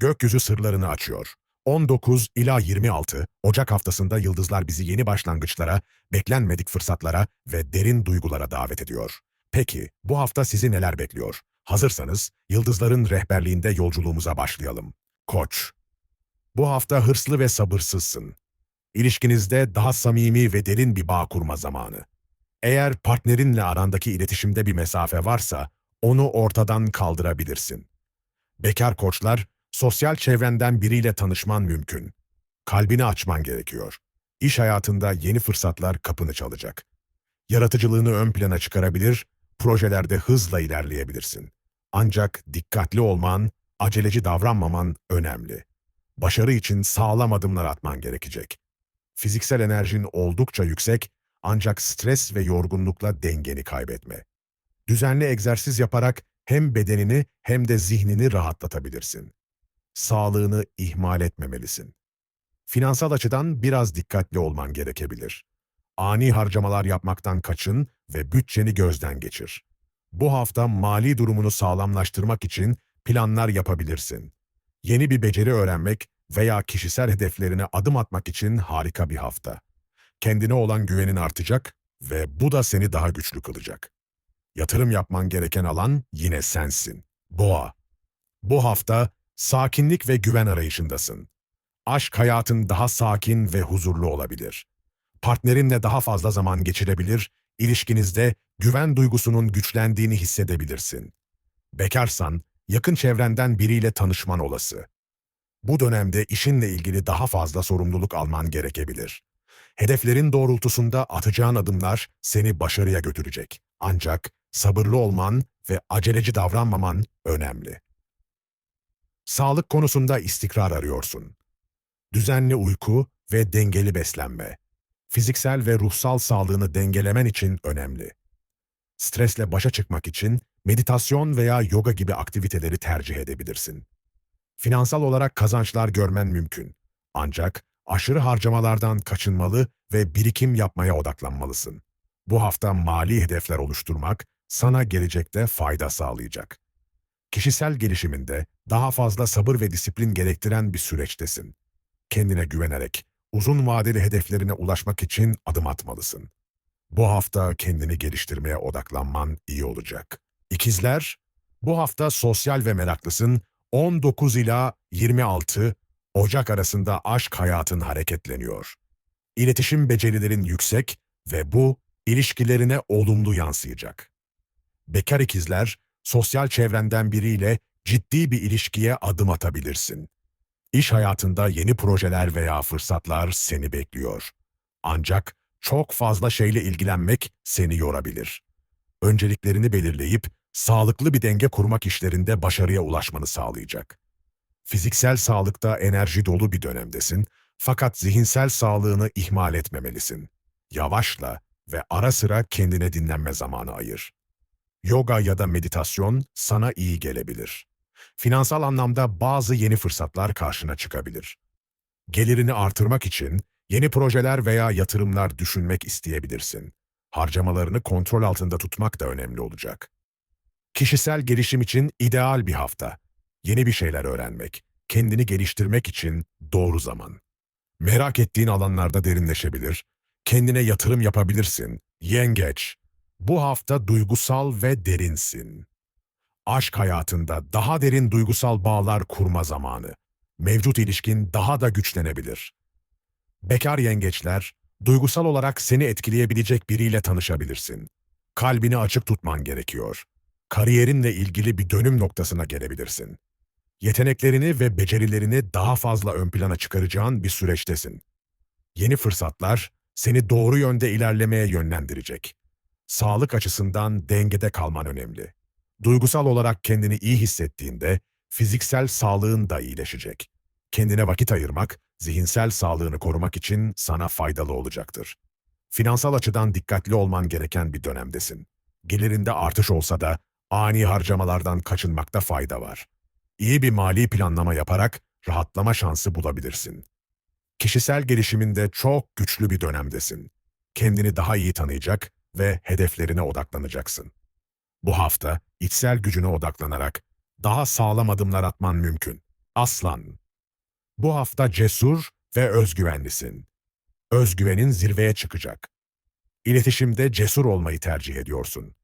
gökyüzü sırlarını açıyor. 19 ila 26 Ocak haftasında yıldızlar bizi yeni başlangıçlara, beklenmedik fırsatlara ve derin duygulara davet ediyor. Peki, bu hafta sizi neler bekliyor? Hazırsanız, yıldızların rehberliğinde yolculuğumuza başlayalım. Koç Bu hafta hırslı ve sabırsızsın. İlişkinizde daha samimi ve derin bir bağ kurma zamanı. Eğer partnerinle arandaki iletişimde bir mesafe varsa, onu ortadan kaldırabilirsin. Bekar koçlar, sosyal çevrenden biriyle tanışman mümkün. Kalbini açman gerekiyor. İş hayatında yeni fırsatlar kapını çalacak. Yaratıcılığını ön plana çıkarabilir, projelerde hızla ilerleyebilirsin. Ancak dikkatli olman, aceleci davranmaman önemli. Başarı için sağlam adımlar atman gerekecek. Fiziksel enerjin oldukça yüksek, ancak stres ve yorgunlukla dengeni kaybetme. Düzenli egzersiz yaparak hem bedenini hem de zihnini rahatlatabilirsin. Sağlığını ihmal etmemelisin. Finansal açıdan biraz dikkatli olman gerekebilir. Ani harcamalar yapmaktan kaçın ve bütçeni gözden geçir. Bu hafta mali durumunu sağlamlaştırmak için planlar yapabilirsin. Yeni bir beceri öğrenmek veya kişisel hedeflerine adım atmak için harika bir hafta. Kendine olan güvenin artacak ve bu da seni daha güçlü kılacak. Yatırım yapman gereken alan yine sensin. Boğa. Bu hafta sakinlik ve güven arayışındasın. Aşk hayatın daha sakin ve huzurlu olabilir. Partnerinle daha fazla zaman geçirebilir, ilişkinizde güven duygusunun güçlendiğini hissedebilirsin. Bekarsan, yakın çevrenden biriyle tanışman olası. Bu dönemde işinle ilgili daha fazla sorumluluk alman gerekebilir. Hedeflerin doğrultusunda atacağın adımlar seni başarıya götürecek. Ancak sabırlı olman ve aceleci davranmaman önemli. Sağlık konusunda istikrar arıyorsun. Düzenli uyku ve dengeli beslenme. Fiziksel ve ruhsal sağlığını dengelemen için önemli. Stresle başa çıkmak için meditasyon veya yoga gibi aktiviteleri tercih edebilirsin. Finansal olarak kazançlar görmen mümkün. Ancak aşırı harcamalardan kaçınmalı ve birikim yapmaya odaklanmalısın. Bu hafta mali hedefler oluşturmak sana gelecekte fayda sağlayacak. Kişisel gelişiminde daha fazla sabır ve disiplin gerektiren bir süreçtesin. Kendine güvenerek uzun vadeli hedeflerine ulaşmak için adım atmalısın. Bu hafta kendini geliştirmeye odaklanman iyi olacak. İkizler, bu hafta sosyal ve meraklısın 19 ila 26 Ocak arasında aşk hayatın hareketleniyor. İletişim becerilerin yüksek ve bu ilişkilerine olumlu yansıyacak. Bekar ikizler, sosyal çevrenden biriyle ciddi bir ilişkiye adım atabilirsin. İş hayatında yeni projeler veya fırsatlar seni bekliyor. Ancak çok fazla şeyle ilgilenmek seni yorabilir. Önceliklerini belirleyip sağlıklı bir denge kurmak işlerinde başarıya ulaşmanı sağlayacak. Fiziksel sağlıkta enerji dolu bir dönemdesin fakat zihinsel sağlığını ihmal etmemelisin. Yavaşla ve ara sıra kendine dinlenme zamanı ayır. Yoga ya da meditasyon sana iyi gelebilir. Finansal anlamda bazı yeni fırsatlar karşına çıkabilir. Gelirini artırmak için yeni projeler veya yatırımlar düşünmek isteyebilirsin. Harcamalarını kontrol altında tutmak da önemli olacak. Kişisel gelişim için ideal bir hafta. Yeni bir şeyler öğrenmek, kendini geliştirmek için doğru zaman. Merak ettiğin alanlarda derinleşebilir, kendine yatırım yapabilirsin. Yengeç, bu hafta duygusal ve derinsin. Aşk hayatında daha derin duygusal bağlar kurma zamanı. Mevcut ilişkin daha da güçlenebilir. Bekar yengeçler, duygusal olarak seni etkileyebilecek biriyle tanışabilirsin. Kalbini açık tutman gerekiyor. Kariyerinle ilgili bir dönüm noktasına gelebilirsin. Yeteneklerini ve becerilerini daha fazla ön plana çıkaracağın bir süreçtesin. Yeni fırsatlar seni doğru yönde ilerlemeye yönlendirecek. Sağlık açısından dengede kalman önemli. Duygusal olarak kendini iyi hissettiğinde fiziksel sağlığın da iyileşecek. Kendine vakit ayırmak, zihinsel sağlığını korumak için sana faydalı olacaktır. Finansal açıdan dikkatli olman gereken bir dönemdesin. Gelirinde artış olsa da ani harcamalardan kaçınmakta fayda var. İyi bir mali planlama yaparak rahatlama şansı bulabilirsin. Kişisel gelişiminde çok güçlü bir dönemdesin. Kendini daha iyi tanıyacak ve hedeflerine odaklanacaksın. Bu hafta içsel gücüne odaklanarak daha sağlam adımlar atman mümkün. Aslan. Bu hafta cesur ve özgüvenlisin. Özgüvenin zirveye çıkacak. İletişimde cesur olmayı tercih ediyorsun.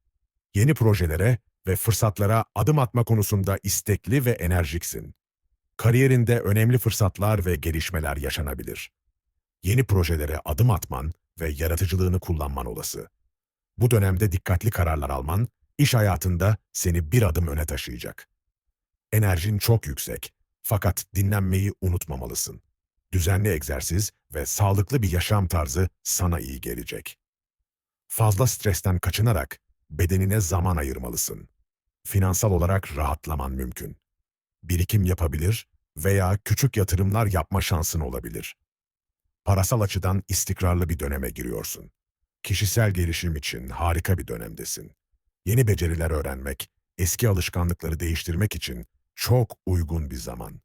Yeni projelere ve fırsatlara adım atma konusunda istekli ve enerjiksin. Kariyerinde önemli fırsatlar ve gelişmeler yaşanabilir. Yeni projelere adım atman ve yaratıcılığını kullanman olası. Bu dönemde dikkatli kararlar alman, iş hayatında seni bir adım öne taşıyacak. Enerjin çok yüksek fakat dinlenmeyi unutmamalısın. Düzenli egzersiz ve sağlıklı bir yaşam tarzı sana iyi gelecek. Fazla stresten kaçınarak bedenine zaman ayırmalısın. Finansal olarak rahatlaman mümkün. Birikim yapabilir veya küçük yatırımlar yapma şansın olabilir. Parasal açıdan istikrarlı bir döneme giriyorsun. Kişisel gelişim için harika bir dönemdesin. Yeni beceriler öğrenmek, eski alışkanlıkları değiştirmek için çok uygun bir zaman.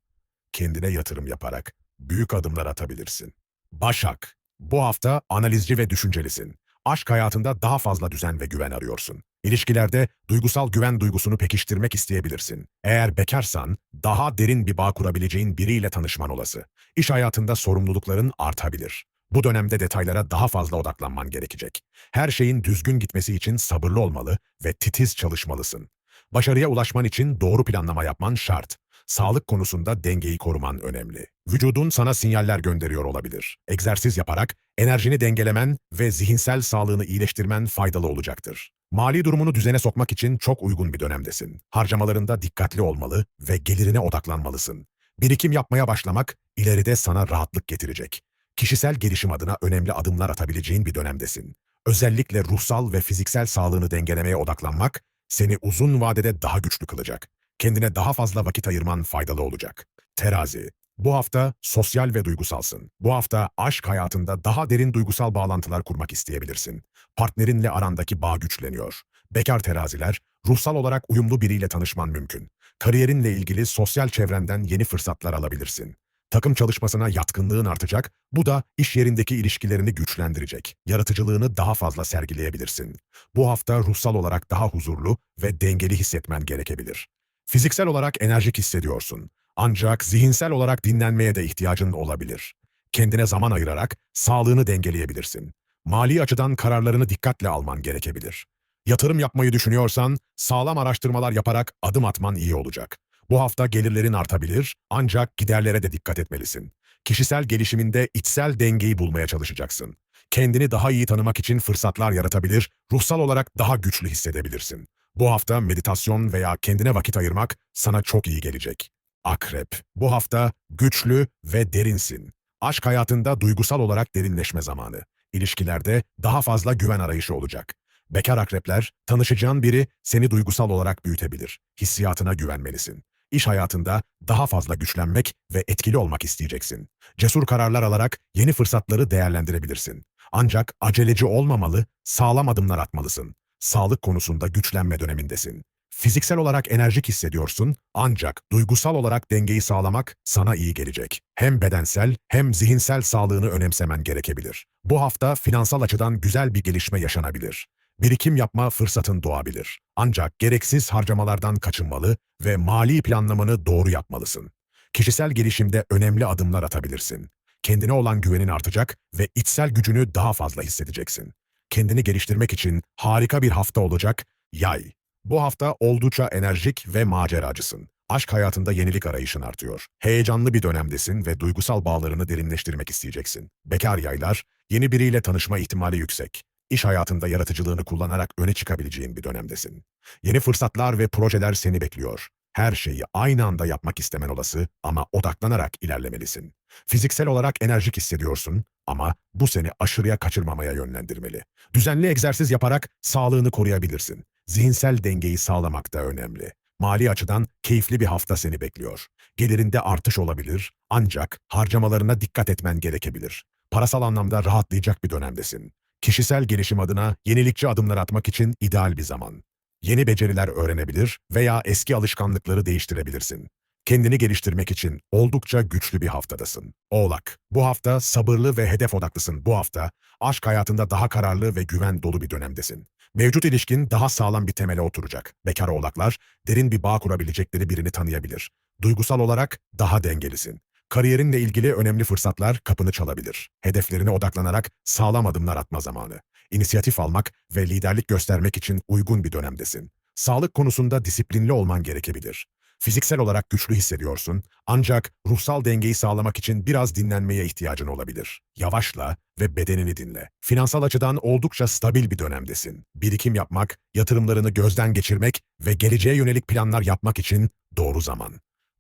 Kendine yatırım yaparak büyük adımlar atabilirsin. Başak, bu hafta analizci ve düşüncelisin. Aşk hayatında daha fazla düzen ve güven arıyorsun. İlişkilerde duygusal güven duygusunu pekiştirmek isteyebilirsin. Eğer bekarsan, daha derin bir bağ kurabileceğin biriyle tanışman olası. İş hayatında sorumlulukların artabilir. Bu dönemde detaylara daha fazla odaklanman gerekecek. Her şeyin düzgün gitmesi için sabırlı olmalı ve titiz çalışmalısın. Başarıya ulaşman için doğru planlama yapman şart. Sağlık konusunda dengeyi koruman önemli. Vücudun sana sinyaller gönderiyor olabilir. Egzersiz yaparak enerjini dengelemen ve zihinsel sağlığını iyileştirmen faydalı olacaktır. Mali durumunu düzene sokmak için çok uygun bir dönemdesin. Harcamalarında dikkatli olmalı ve gelirine odaklanmalısın. Birikim yapmaya başlamak ileride sana rahatlık getirecek. Kişisel gelişim adına önemli adımlar atabileceğin bir dönemdesin. Özellikle ruhsal ve fiziksel sağlığını dengelemeye odaklanmak seni uzun vadede daha güçlü kılacak. Kendine daha fazla vakit ayırman faydalı olacak. Terazi, bu hafta sosyal ve duygusalsın. Bu hafta aşk hayatında daha derin duygusal bağlantılar kurmak isteyebilirsin. Partnerinle arandaki bağ güçleniyor. Bekar teraziler, ruhsal olarak uyumlu biriyle tanışman mümkün. Kariyerinle ilgili sosyal çevrenden yeni fırsatlar alabilirsin. Takım çalışmasına yatkınlığın artacak, bu da iş yerindeki ilişkilerini güçlendirecek. Yaratıcılığını daha fazla sergileyebilirsin. Bu hafta ruhsal olarak daha huzurlu ve dengeli hissetmen gerekebilir. Fiziksel olarak enerjik hissediyorsun. Ancak zihinsel olarak dinlenmeye de ihtiyacın olabilir. Kendine zaman ayırarak sağlığını dengeleyebilirsin. Mali açıdan kararlarını dikkatle alman gerekebilir. Yatırım yapmayı düşünüyorsan sağlam araştırmalar yaparak adım atman iyi olacak. Bu hafta gelirlerin artabilir ancak giderlere de dikkat etmelisin. Kişisel gelişiminde içsel dengeyi bulmaya çalışacaksın. Kendini daha iyi tanımak için fırsatlar yaratabilir, ruhsal olarak daha güçlü hissedebilirsin. Bu hafta meditasyon veya kendine vakit ayırmak sana çok iyi gelecek. Akrep, bu hafta güçlü ve derinsin. Aşk hayatında duygusal olarak derinleşme zamanı. İlişkilerde daha fazla güven arayışı olacak. Bekar akrepler, tanışacağın biri seni duygusal olarak büyütebilir. Hissiyatına güvenmelisin. İş hayatında daha fazla güçlenmek ve etkili olmak isteyeceksin. Cesur kararlar alarak yeni fırsatları değerlendirebilirsin. Ancak aceleci olmamalı, sağlam adımlar atmalısın. Sağlık konusunda güçlenme dönemindesin. Fiziksel olarak enerjik hissediyorsun ancak duygusal olarak dengeyi sağlamak sana iyi gelecek. Hem bedensel hem zihinsel sağlığını önemsemen gerekebilir. Bu hafta finansal açıdan güzel bir gelişme yaşanabilir. Birikim yapma fırsatın doğabilir. Ancak gereksiz harcamalardan kaçınmalı ve mali planlamanı doğru yapmalısın. Kişisel gelişimde önemli adımlar atabilirsin. Kendine olan güvenin artacak ve içsel gücünü daha fazla hissedeceksin. Kendini geliştirmek için harika bir hafta olacak. Yay. Bu hafta oldukça enerjik ve maceracısın. Aşk hayatında yenilik arayışın artıyor. Heyecanlı bir dönemdesin ve duygusal bağlarını derinleştirmek isteyeceksin. Bekar yaylar, yeni biriyle tanışma ihtimali yüksek. İş hayatında yaratıcılığını kullanarak öne çıkabileceğin bir dönemdesin. Yeni fırsatlar ve projeler seni bekliyor. Her şeyi aynı anda yapmak istemen olası ama odaklanarak ilerlemelisin. Fiziksel olarak enerjik hissediyorsun ama bu seni aşırıya kaçırmamaya yönlendirmeli. Düzenli egzersiz yaparak sağlığını koruyabilirsin. Zihinsel dengeyi sağlamak da önemli. Mali açıdan keyifli bir hafta seni bekliyor. Gelirinde artış olabilir ancak harcamalarına dikkat etmen gerekebilir. Parasal anlamda rahatlayacak bir dönemdesin. Kişisel gelişim adına yenilikçi adımlar atmak için ideal bir zaman. Yeni beceriler öğrenebilir veya eski alışkanlıkları değiştirebilirsin. Kendini geliştirmek için oldukça güçlü bir haftadasın. Oğlak, bu hafta sabırlı ve hedef odaklısın. Bu hafta aşk hayatında daha kararlı ve güven dolu bir dönemdesin. Mevcut ilişkin daha sağlam bir temele oturacak. Bekar oğlaklar derin bir bağ kurabilecekleri birini tanıyabilir. duygusal olarak daha dengelisin. Kariyerinle ilgili önemli fırsatlar kapını çalabilir. Hedeflerine odaklanarak sağlam adımlar atma zamanı. İnisiyatif almak ve liderlik göstermek için uygun bir dönemdesin. Sağlık konusunda disiplinli olman gerekebilir. Fiziksel olarak güçlü hissediyorsun ancak ruhsal dengeyi sağlamak için biraz dinlenmeye ihtiyacın olabilir. Yavaşla ve bedenini dinle. Finansal açıdan oldukça stabil bir dönemdesin. Birikim yapmak, yatırımlarını gözden geçirmek ve geleceğe yönelik planlar yapmak için doğru zaman.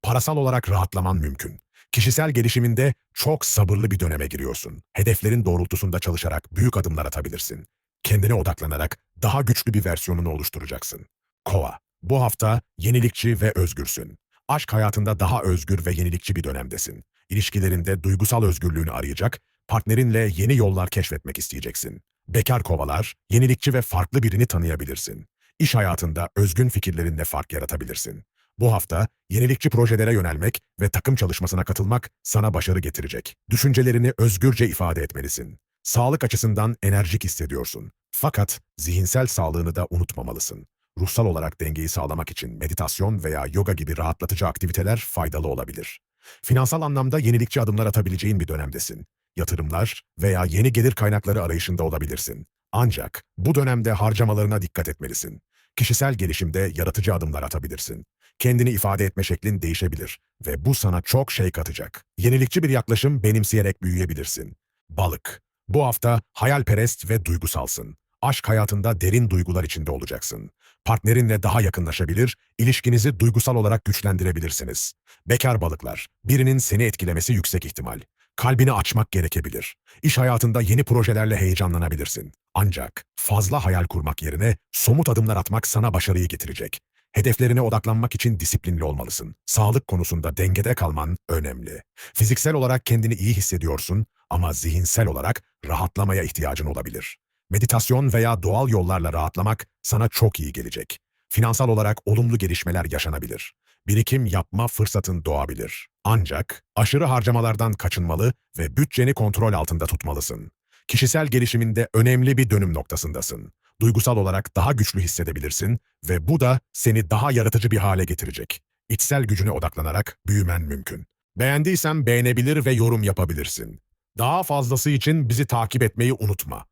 Parasal olarak rahatlaman mümkün. Kişisel gelişiminde çok sabırlı bir döneme giriyorsun. Hedeflerin doğrultusunda çalışarak büyük adımlar atabilirsin. Kendine odaklanarak daha güçlü bir versiyonunu oluşturacaksın. Kova, bu hafta yenilikçi ve özgürsün. Aşk hayatında daha özgür ve yenilikçi bir dönemdesin. İlişkilerinde duygusal özgürlüğünü arayacak, partnerinle yeni yollar keşfetmek isteyeceksin. Bekar kovalar, yenilikçi ve farklı birini tanıyabilirsin. İş hayatında özgün fikirlerinle fark yaratabilirsin. Bu hafta yenilikçi projelere yönelmek ve takım çalışmasına katılmak sana başarı getirecek. Düşüncelerini özgürce ifade etmelisin. Sağlık açısından enerjik hissediyorsun. Fakat zihinsel sağlığını da unutmamalısın. Ruhsal olarak dengeyi sağlamak için meditasyon veya yoga gibi rahatlatıcı aktiviteler faydalı olabilir. Finansal anlamda yenilikçi adımlar atabileceğin bir dönemdesin. Yatırımlar veya yeni gelir kaynakları arayışında olabilirsin. Ancak bu dönemde harcamalarına dikkat etmelisin. Kişisel gelişimde yaratıcı adımlar atabilirsin. Kendini ifade etme şeklin değişebilir ve bu sana çok şey katacak. Yenilikçi bir yaklaşım benimseyerek büyüyebilirsin. Balık. Bu hafta hayalperest ve duygusalsın. Aşk hayatında derin duygular içinde olacaksın. Partnerinle daha yakınlaşabilir, ilişkinizi duygusal olarak güçlendirebilirsiniz. Bekar balıklar, birinin seni etkilemesi yüksek ihtimal. Kalbini açmak gerekebilir. İş hayatında yeni projelerle heyecanlanabilirsin. Ancak fazla hayal kurmak yerine somut adımlar atmak sana başarıyı getirecek. Hedeflerine odaklanmak için disiplinli olmalısın. Sağlık konusunda dengede kalman önemli. Fiziksel olarak kendini iyi hissediyorsun ama zihinsel olarak rahatlamaya ihtiyacın olabilir. Meditasyon veya doğal yollarla rahatlamak sana çok iyi gelecek. Finansal olarak olumlu gelişmeler yaşanabilir. Birikim yapma fırsatın doğabilir. Ancak aşırı harcamalardan kaçınmalı ve bütçeni kontrol altında tutmalısın. Kişisel gelişiminde önemli bir dönüm noktasındasın. Duygusal olarak daha güçlü hissedebilirsin ve bu da seni daha yaratıcı bir hale getirecek. İçsel gücüne odaklanarak büyümen mümkün. Beğendiysen beğenebilir ve yorum yapabilirsin. Daha fazlası için bizi takip etmeyi unutma.